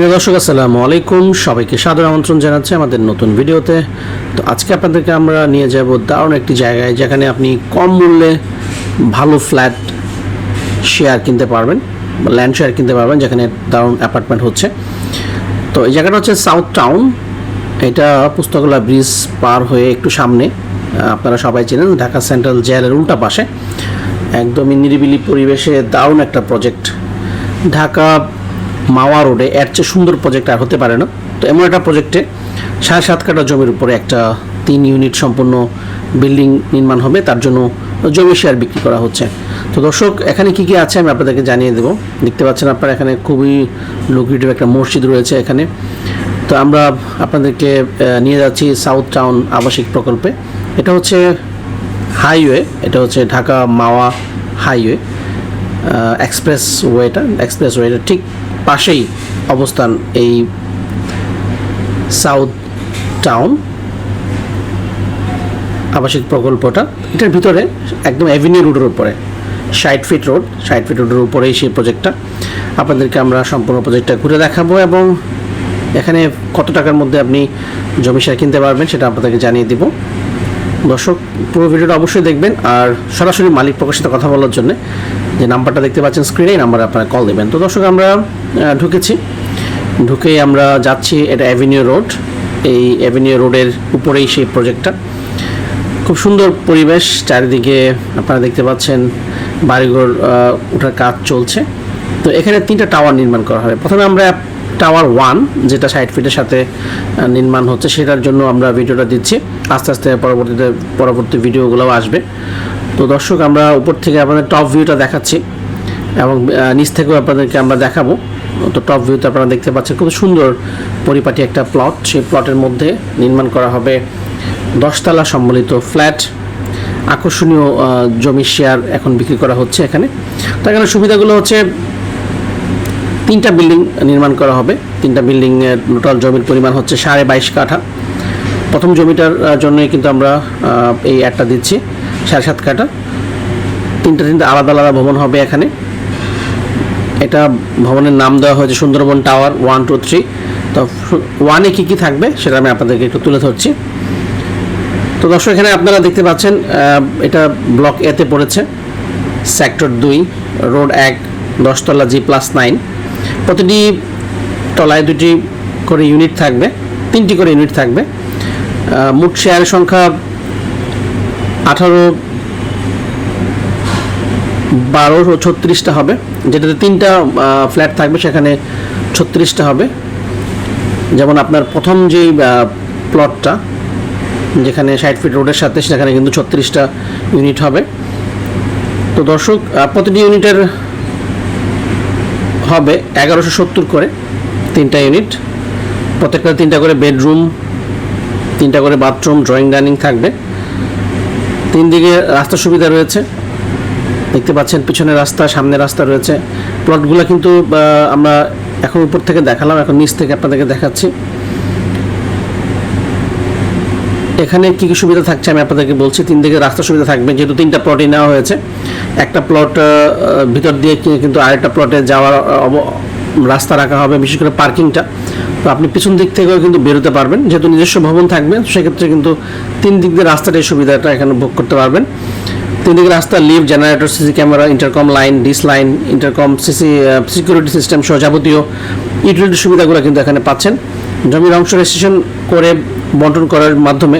প্রিয় দর্শক, আসসালামু আলাইকুম। সবাইকে সাদর আমন্ত্রণ জানাচ্ছি আমাদের নতুন ভিডিওতে। তো আজকে আপনাদেরকে আমরা নিয়ে যাব দারুণ একটি জায়গায় যেখানে আপনি কম মূল্যে ভালো ফ্ল্যাট শেয়ার কিনতে পারবেন বা ল্যান্ড শেয়ার কিনতে পারবেন, যেখানে দারুণ অ্যাপার্টমেন্ট হচ্ছে। তো এই জায়গাটা হচ্ছে সাউথ টাউন এটা পুস্তকলা ব্রিজ পার হয়ে একটু সামনে। আপনারা সবাই চেনেন ঢাকা সেন্ট্রাল জেলের উল্টা পাশে। একদমই নিরিবিলি পরিবেশে দারুণ একটা প্রজেক্ট ঢাকা মাওয়া রোডে। এর চেয়ে সুন্দর প্রজেক্ট আর হতে পারে না। তো এমন একটা প্রজেক্টে সাড়ে সাত কাটা জমির উপরে একটা তিন ইউনিট সম্পূর্ণ বিল্ডিং নির্মাণ হবে। তার জন্য জমি শেয়ার বিক্রি করা হচ্ছে। তো দর্শক, এখানে কি কি আছে আমি আপনাদেরকে জানিয়ে দেবো। দেখতে পাচ্ছেন আপনারা এখানে খুবই লুক্রেটিভ একটা মসজিদ রয়েছে এখানে। তো আমরা আপনাদেরকে নিয়ে যাচ্ছি সাউথ টাউন আবাসিক প্রকল্পে। এটা হচ্ছে হাইওয়ে এটা হচ্ছে ঢাকা মাওয়া হাইওয়ে এক্সপ্রেস ওয়েটা এক্সপ্রেস ওয়েটা ঠিক পাশেই অবস্থান এই সাউথ টাউন। আবাসিক প্রকল্পটা। এটার ভিতরে একদম অ্যাভিনিউ রোডের উপরে। ষাট ফিট রোড ষাট ফিট রোডের উপরেই সেই প্রজেক্টটা আপনাদেরকে আমরা সম্পূর্ণ প্রজেক্টটা ঘুরে দেখাবো এবং এখানে কত টাকার মধ্যে আপনি জমি শেয়ার কিনতে পারবেন সেটা আপনাদেরকে জানিয়ে দিব। দর্শক, পুরো ভিডিওটা অবশ্যই দেখবেন আর সরাসরি মালিক প্রকাশিত কথা বলার জন্য যে নাম্বারটা দেখতে পাচ্ছেন স্ক্রিনে এই নাম্বারে আপনারা কল দেবেন। তো দর্শক, আমরা ঢুকেছি। ঢুকেই আমরা যাচ্ছি এটা অ্যাভিনিউ রোড এই অ্যাভিনিউ রোডের উপরেই সেই প্রজেক্টটা খুব সুন্দর পরিবেশ, চারিদিকে আপনারা দেখতে পাচ্ছেন বাড়িঘর ওঠার কাজ চলছে। তো এখানে তিনটা টাওয়ার নির্মাণ করা হবে। প্রথমে আমরা টাওয়ার ওয়ান যেটা ষাট ফিটের সাথে নির্মাণ হচ্ছে, সেটার জন্য আমরা ভিডিওটা দিচ্ছি। আস্তে আস্তে পরবর্তীতে, পরবর্তী ভিডিওগুলোও আসবে। তো দর্শক, আমরা উপর থেকে আপনাদের টপ ভিউটা দেখাচ্ছি এবং নিচ থেকেও আপনাদেরকে আমরা দেখাবো। তো টপ ভিউতে আপনারা দেখতে পাচ্ছেন খুব সুন্দর পরিপাটি একটা প্লট সেই প্লটের মধ্যে নির্মাণ করা হবে দশতলা সম্বলিত ফ্ল্যাট আকর্ষণীয় জমি শেয়ার এখন বিক্রি করা হচ্ছে এখানে। তো এখানে সুবিধাগুলো হচ্ছে তিনটা বিল্ডিং নির্মাণ করা হবে। তিনটা বিল্ডিংয়ের টোটাল জমির পরিমাণ হচ্ছে সাড়ে বাইশ কাঠা। প্রথম জমিটার জন্যই কিন্তু আমরা এই অ্যাডটা দিচ্ছি, সাড়ে সাত কাঠা। তিনটা তিনটা আলাদা আলাদা ভবন হবে এখানে। এটা ভবনের নাম দেওয়া হয়েছে Sundarban tower one, two, three. তো ওয়ানে কী কী থাকবে সেটা আমি আপনাদেরকে একটু তুলে ধরছি। তো দর্শক, এখানে আপনারা দেখতে পাচ্ছেন এটা ব্লক এতে পড়েছে। সেক্টর দুই, রোড এক, দশতলা জি প্লাস নাইন। প্রতিটি তলায় দুটি করে ইউনিট থাকবে, তিনটি করে ইউনিট থাকবে। মোট শেয়ারের সংখ্যা আঠারো বারো ও ছত্রিশটা হবে। যেটাতে তিনটা ফ্ল্যাট থাকবে, সেখানে ছত্রিশটা হবে। যেমন আপনার প্রথম যে প্লটটা যেখানে ষাট ফিট রোডের সাথে, সেখানে কিন্তু ছত্রিশটা ইউনিট হবে। তো দর্শক প্রতিটি ইউনিটের হবে এগারোশো সত্তর করে তিনটা ইউনিট প্রত্যেকটা তিনটা করে বেডরুম তিনটা করে বাথরুম ড্রয়িং ডাইনিং থাকবে। তিন দিকে রাস্তা সুবিধা রয়েছে। দেখতে পাচ্ছেন, পিছনে রাস্তা, সামনে রাস্তা রয়েছে। প্লটগুলো কিন্তু আমরা এখন উপর থেকে দেখালাম, এখন নিচ থেকে আপনাদেরকে দেখাচ্ছি। এখানে কী কী সুবিধা থাকছে আমি আপনাদেরকে বলছি। তিন দিকে রাস্তা সুবিধা থাকবে, যেহেতু তিনটা প্লটই নেওয়া হয়েছে। একটা প্লট ভিতর দিয়ে কিন্তু আরেকটা প্লটে যাওয়ার রাস্তা রাখা হবে, বিশেষ করে পার্কিংটা তো আপনি পিছন দিক থেকেও কিন্তু বেরোতে পারবেন। যেহেতু নিজস্ব ভবন থাকবে সেক্ষেত্রে কিন্তু তিন দিক দিয়ে রাস্তাটাই সুবিধাটা এখানে ভোগ করতে পারবেন। তিন দিকে রাস্তা, lift, generator, CC camera intercom line dish line intercom CC security system সহ যাবতীয় ইউটিলিটি সুবিধাগুলো কিন্তু এখানে পাচ্ছেন। জমির অংশ রেজিস্ট্রেশন করে বন্টন করার মাধ্যমে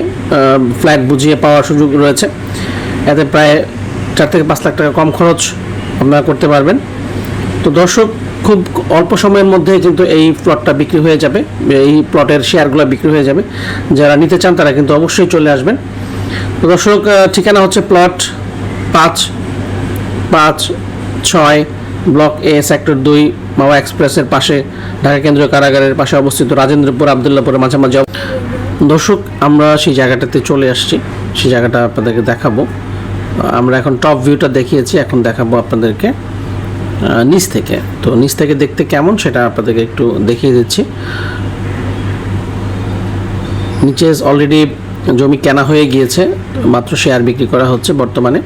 ফ্ল্যাট বুঝিয়ে পাওয়ার সুযোগ রয়েছে। এতে প্রায় চার থেকে পাঁচ লাখ টাকা কম খরচ আপনারা করতে পারবেন। তো দর্শক, খুব অল্প সময়ের মধ্যে কিন্তু এই প্লটটা বিক্রি হয়ে যাবে, এই প্লটের শেয়ারগুলো বিক্রি হয়ে যাবে। যারা নিতে চান তারা কিন্তু অবশ্যই চলে আসবেন। তো দর্শক ঠিকানা হচ্ছে প্লট পাঁচ পাঁচ, ছয়, ব্লক এ, সেক্টর দুই, মাওয়া এক্সপ্রেসের পাশে, ঢাকা কেন্দ্রীয় কারাগারের পাশে অবস্থিত রাজেন্দ্রপুর আবদুল্লাপুরের মাঝামাঝি দর্শক, আমরা সেই জায়গাটাতে চলে আসছি। সেই জায়গাটা আপনাদেরকে দেখাবো। আমরা এখন টপ ভিউটা দেখিয়েছি, এখন দেখাবো আপনাদেরকে নিচ থেকে। তো নিচ থেকে দেখতে কেমন সেটা আপনাদেরকে একটু দেখিয়ে দিচ্ছি। নিচে অলরেডি জমি কেনা হয়ে গিয়েছে, মাত্র শেয়ার বিক্রি করা হচ্ছে বর্তমানে।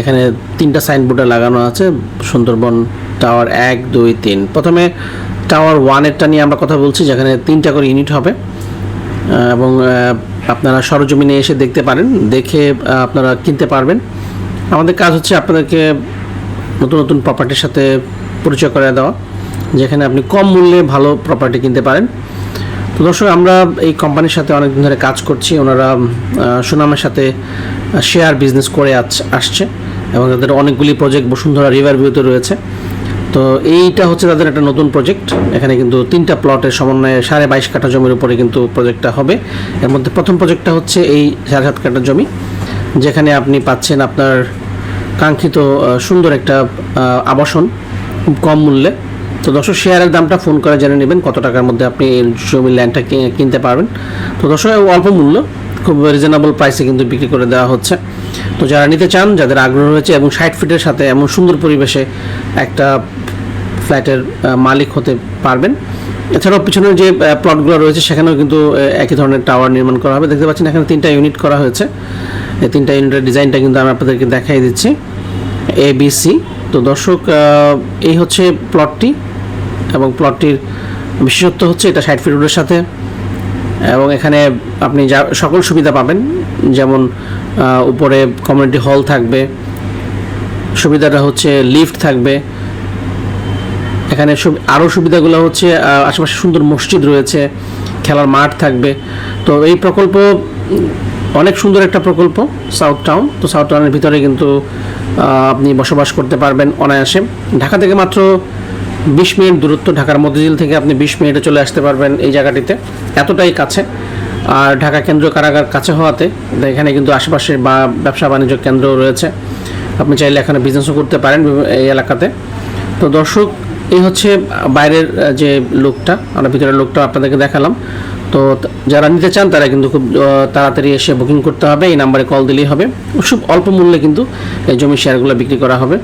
এখানে তিনটা সাইনবোর্ডে লাগানো আছে, সুন্দরবন টাওয়ার এক, দুই, তিন। প্রথমে টাওয়ার ওয়ানেরটা নিয়ে আমরা কথা বলছি, যেখানে তিনটা করে ইউনিট হবে। এবং আপনারা সরজমিনে এসে দেখতে পারেন, দেখে আপনারা কিনতে পারবেন। আমাদের কাজ হচ্ছে আপনাদেরকে নতুন নতুন প্রপার্টির সাথে পরিচয় করে দেওয়া, যেখানে আপনি কম মূল্যে ভালো প্রপার্টি কিনতে পারেন। তো দর্শক, আমরা এই কোম্পানির সাথে অনেকদিন ধরে কাজ করছি। ওনারা সুনামের সাথে শেয়ার বিজনেস করে আসছে এবং তাদের অনেকগুলি প্রজেক্ট বসুন্ধরা রিভার ভিউতে রয়েছে। তো এইটা হচ্ছে তাদের একটা নতুন প্রজেক্ট এখানে কিন্তু তিনটা প্লটের সমন্বয়ে সাড়ে বাইশ কাঠা জমির উপরে কিন্তু প্রজেক্টটা হবে। এর মধ্যে প্রথম প্রজেক্টটা হচ্ছে এই সাড়ে সাত কাঠা জমি, যেখানে আপনি পাচ্ছেন আপনার কাঙ্ক্ষিত সুন্দর একটা আবাসন, খুব কম মূল্যে। তো দর্শক শেয়ারের দামটা ফোন করে জেনে নেবেন, কত টাকার মধ্যে আপনি জমির ল্যান্ডটা কিনতে পারবেন। তো দর্শক অল্প মূল্য, খুব রিজনেবল প্রাইসে কিন্তু বিক্রি করে দেওয়া হচ্ছে। তো যারা নিতে চান, যাদের আগ্রহ রয়েছে এবং ষাট ফিটের সাথে এমন সুন্দর পরিবেশে একটা ফ্ল্যাটের মালিক হতে পারবেন। এছাড়াও পিছনের যে প্লটগুলো রয়েছে, সেখানেও কিন্তু একই ধরনের টাওয়ার নির্মাণ করা হবে। দেখতে পাচ্ছেন, এখানে তিনটা ইউনিট করা হয়েছে। এই তিনটা ইউনিটের ডিজাইনটা কিন্তু আমি আপনাদেরকে দেখাই দিচ্ছি। এ বি সি তো দর্শক এই হচ্ছে প্লটটি এবং প্লটটির বিশেষত্ব হচ্ছে এটা ষাট ফিট রোডের সাথে। এবং এখানে আপনি যা সকল সুবিধা পাবেন, যেমন উপরে কমিউনিটি হল থাকবে, সুবিধাটা হচ্ছে লিফট থাকবে। এখানে আরও সুবিধাগুলো হচ্ছে আশেপাশে সুন্দর মসজিদ রয়েছে, খেলার মাঠ থাকবে। তো এই প্রকল্প, অনেক সুন্দর একটা প্রকল্প সাউথ টাউন তো সাউথ টাউনের ভিতরে কিন্তু আপনি বসবাস করতে পারবেন অনায়াসে। ঢাকা থেকে মাত্র বিশ মিনিট দূরত্ব ঢাকার মতিঝিল থেকে আপনি বিশ মিনিটে চলে আসতে পারবেন এই জায়গাটিতে। এতটাই কাছে। আর ঢাকা কেন্দ্র কারাগার কাছে হওয়াতে এখানে কিন্তু আশেপাশে বা ব্যবসা বাণিজ্য কেন্দ্র রয়েছে। আপনি চাইলে এখানে বিজনেসও করতে পারেন এই এলাকাতে। তো দর্শক এই হচ্ছে বাইরের যে লোকটা, আমরা ভিতরের লোকটা আপনাদেরকে দেখালাম। তো যারা নিতে চান, তারা কিন্তু খুব তাড়াতাড়ি এসে বুকিং করতে হবে। এই নাম্বারে কল দিলেই হবে। খুব অল্প মূল্যে কিন্তু এই জমি শেয়ারগুলো বিক্রি করা হবে।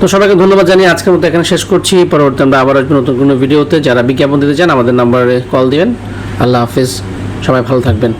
তো সবাইকে ধন্যবাদ জানিয়ে আজকের মতো এখানে শেষ করছি। পরবর্তী আমরা আবার আসব নতুন কোনো ভিডিওতে যারা বিজ্ঞাপন দিতে চান, আমাদের নাম্বারে কল দিবেন। আল্লাহ হাফিজ। সবাই ভালো থাকবেন।